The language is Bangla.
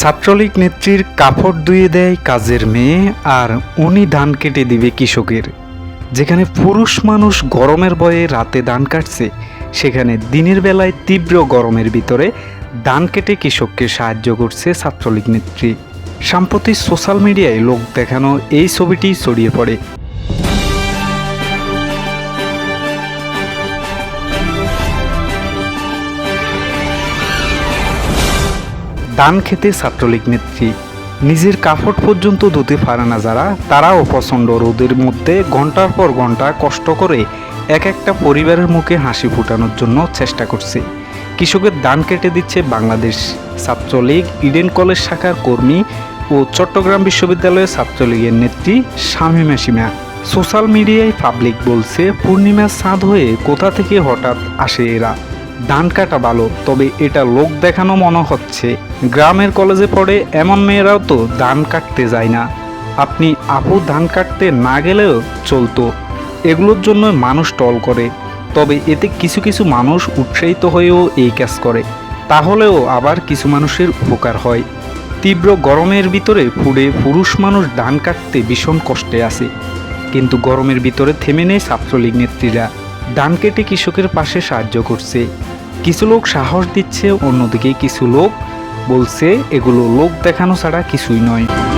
ছাত্রলীগ নেত্রীর কাপড় ধুয়ে দেয় কাজের মেয়ে আর উনি ধান কেটে দিবে কৃষকের। যেখানে পুরুষ মানুষ গরমের বয়ে রাতে ধান কাটছে, সেখানে দিনের বেলায় তীব্র গরমের ভিতরে ধান কেটে কৃষককে সাহায্য করছে ছাত্রলীগ নেত্রী। সাম্প্রতি সোশ্যাল মিডিয়ায় লোক দেখানো এই ছবিটি ছড়িয়ে পড়ে। ধান খেতে ছাত্রলীগ নেত্রী। নিজের কাপড় পর্যন্ত ধুতে পারে না যারা, তারাও প্রচণ্ড রোদের মধ্যে ঘণ্টার পর ঘণ্টা কষ্ট করে এক একটা পরিবারের মুখে হাসি ফুটানোর জন্য চেষ্টা করছে। কৃষকের ধান কেটে দিচ্ছে বাংলাদেশ ছাত্রলীগ, ইডেন কলেজ শাখার কর্মী ও চট্টগ্রাম বিশ্ববিদ্যালয়ের ছাত্রলীগের নেত্রী শামীমা সীমা সোশ্যাল মিডিয়ায় পাবলিক বলছে পূর্ণিমা চাঁদ হয়ে কোথা থেকে হঠাৎ আসে এরা? ধান কাটা ভালো তবে এটা লোক দেখানো মনে হচ্ছে। গ্রামের কলেজে পড়ে এমন মেয়েরাও তো ধান কাটতে যায় না। আপনি আপু ধান কাটতে না গেলেও চলতো। এগুলোর জন্য মানুষ টল করে। তবে এতে কিছু কিছু মানুষ উৎসাহিত হয়েও এই কাজ করে। তাহলেও আবার কিছু মানুষের উপকার হয়। তীব্র গরমের ভিতরে পুড়ে পুরুষ মানুষ ধান কাটতে ভীষণ কষ্টে আছে কিন্তু গরমের ভিতরে থেমে নেই ছাত্রলীগ নেত্রীরা। ধান কেটে কৃষকের পাশে সাহায্য করছে। কিছু লোক সাহস দিচ্ছে, অন্যদিকে কিছু লোক বলছে, এগুলো লোক দেখানো ছাড়া কিছুই নয়।